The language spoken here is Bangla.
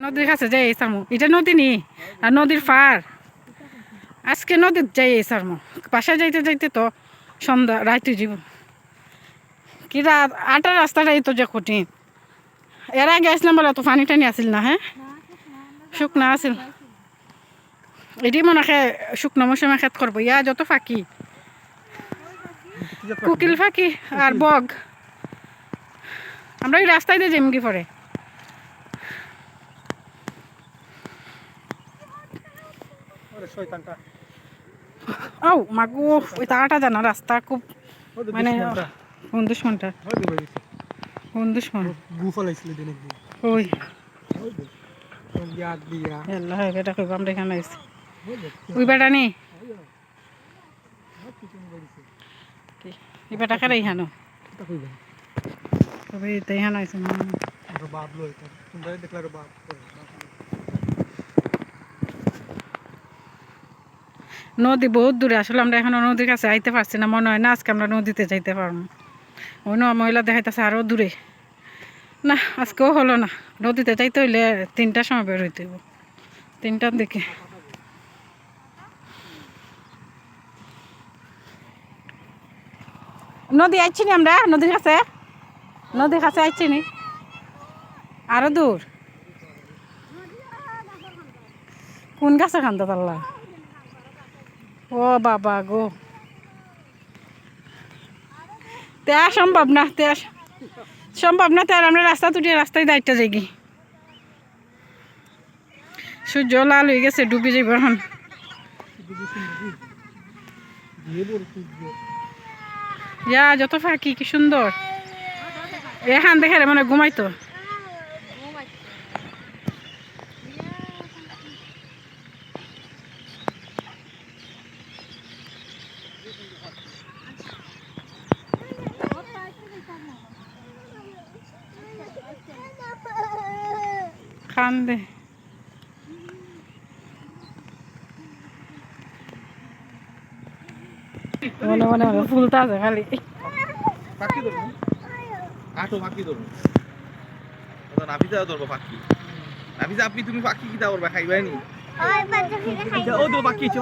নদীর কাছে যাই সারমু। এটা নদী নি, আর নদীর পার আজকে নদীর যাই সারমু। বাসায় যাইতে যাইতে তো সন্ধ্যা, রাইতে যাব। কি রাত আটার রাস্তাটাই তো যে কঠিন। এর আগে আসলাম বলে তো পানি টানি আসিল না হ্যাঁ? শুকনা আছিল। এটি মনে হয় শুকনো মৌসুমে খেত করব। ইয়া যত ফাঁকি। কুকিল ফাঁকি আর বগ। আমরা এই রাস্তায় দিয়ে কি পরে? শয়তানটা। ও মাগু ওই তাড়াটা জানা রাস্তা খুব মানে কোন দুশ্মনটা। কোন দুশ্মন। গু ফলাইছিল দিনে গু ওই। ইয়াদ দিয়া। আল্লাহ হয় কইব আমরা এখানে আইছি? ওই বেটা নেই এই বেটা কারে ইহানো তবে তো ইহানো আইছে আর বাপ লই তোমরা দেখলা বাপ। নদী বহুত দূরে, আসলে আমরা এখনও নদীর কাছে আইতে পারছি না, মনে হয় না আজকে আমরা নদীতে যাইতে পারব। অন্য মহিলা দেখাইতেছে আরও দূরে। না আজকেও হলো না। নদীতে যাইতে হইলে তিনটার সময় বের হইতে হইব। তিনটার দিকে। নদী আইছি নি আমরা? নদীর কাছে? নদীর কাছে আইছি নি আরও দূর? কোন গাছে খান্দ পাল্লা ও বাবা গো। তে সম্ভব না, তে সম্ভব না তার আমরা রাস্তা তুটিয়ে রাস্তায় দায়িত্ব যাই সূর্য লাল হয়ে গেছে, ডুবে যাইব এখন। ইয়া, যত ফাঁকি, কি সুন্দর। এখান দেখে মানে ঘুমাইতো। খান দে মনে মনে মনে ফুলতা আছে খালি পাখি ধরবো। আটো পাখি ধরবো ধরবো পাখি আপনি তুমি পাখি করবা খাইবাই নি। ও তো বাকি আছে